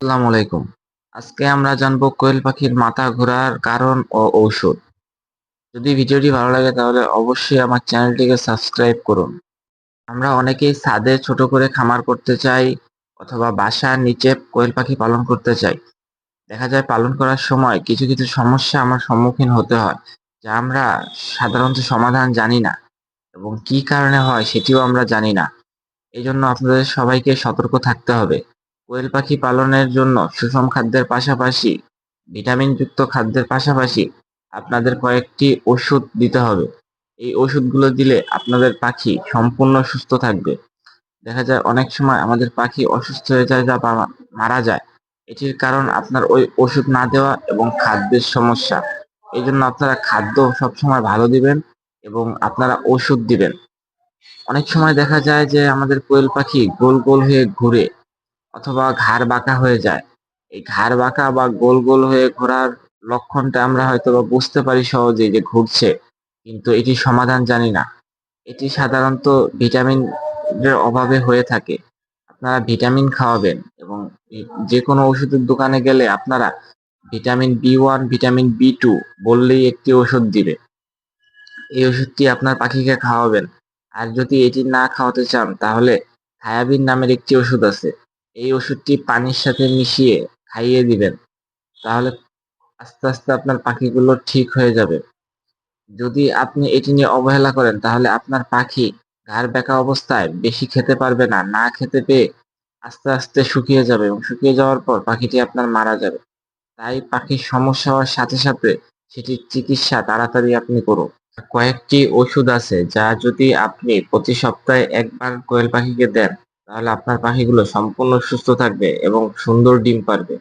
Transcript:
আসসালামু আলাইকুম। আজকে আমরা জানব কোয়েল পাখির মাথা ঘোরার কারণ ও ঔষধ। যদি ভিডিওটি ভালো লাগে তাহলে অবশ্যই আমার চ্যানেলটিকে সাবস্ক্রাইব করুন। আমরা অনেকেই ছাদে ছোট করে খামার করতে চাই অথবা বাসার নিচে কোয়েল পাখি পালন করতে চাই। দেখা যায় পালন করার সময় কিছু কিছু সমস্যা আমার সম্মুখীন হতে হয়, যা আমরা সাধারণত সমাধান জানি না এবং কি কারণে হয় সেটিও আমরা জানি না। এই জন্য আপনাদের সবাইকে সতর্ক থাকতে হবে। কোয়েল পাখি পালনের জন্য সুষম খাদ্যের পাশাপাশি, ভিটামিনযুক্ত খাদ্যের পাশাপাশি আপনাদের কয়েকটি ওষুধ দিতে হবে। এই ওষুধগুলো দিলে আপনাদের পাখি সম্পূর্ণ সুস্থ থাকবে। দেখা যায় অনেক সময় আমাদের পাখি অসুস্থ হয়ে যায় বা মারা যায়। এটির কারণ আপনার ওই ওষুধ না দেওয়া এবং খাদ্যের সমস্যা। এই জন্য আপনারা খাদ্য সবসময় ভালো দিবেন এবং আপনারা ওষুধ দিবেন। অনেক সময় দেখা যায় যে আমাদের কোয়েল পাখি গোল গোল হয়ে ঘুরে অথবা ঘাড় বাঁকা হয়ে যায়। এই ঘাড় বাঁকা বা গোল গোল হয়ে ঘোরার লক্ষণটা আমরা হয়তো বা বুঝতে পারি সহজেই যে ঘুরছে, কিন্তু এটি সমাধান জানি না। এটি সাধারণত ভিটামিন এর অভাবে হয়ে থাকে। আপনারা ভিটামিন খাওয়াবেন এবং যে কোনো ওষুধের দোকানে গেলে আপনারা vitamin B one, vitamin B two বললেই একটি ওষুধ দিবে। এই ওষুধটি আপনার পাখিকে খাওয়াবেন। আর যদি এটি না খাওয়াতে চান, তাহলে থায়াবিন নামের একটি ওষুধ আছে। এই ওষুধটি পানির সাথে মিশিয়ে খাইয়ে দিবেন। তাহলে আস্তে আস্তে আপনার পাখিগুলো ঠিক হয়ে যাবে। যদি আপনি এটি নিয়ে অবহেলা করেন, তাহলে আপনার পাখি ঘাড় বেঁকা অবস্থায় বেশি খেতে পারবে না না খেতে পেয়ে আস্তে আস্তে শুকিয়ে যাবে এবং শুকিয়ে যাওয়ার পর পাখিটি আপনার মারা যাবে। তাই পাখির সমস্যা হওয়ার সাথে সাথে সেটির চিকিৎসা তাড়াতাড়ি আপনি করুন। কয়েকটি ওষুধ আছে যা যদি আপনি প্রতি সপ্তাহে একবার কোয়েল পাখিকে দেন তাহলে আপনার পাখিগুলো সম্পূর্ণ সুস্থ থাকবে এবং সুন্দর ডিম পারবে।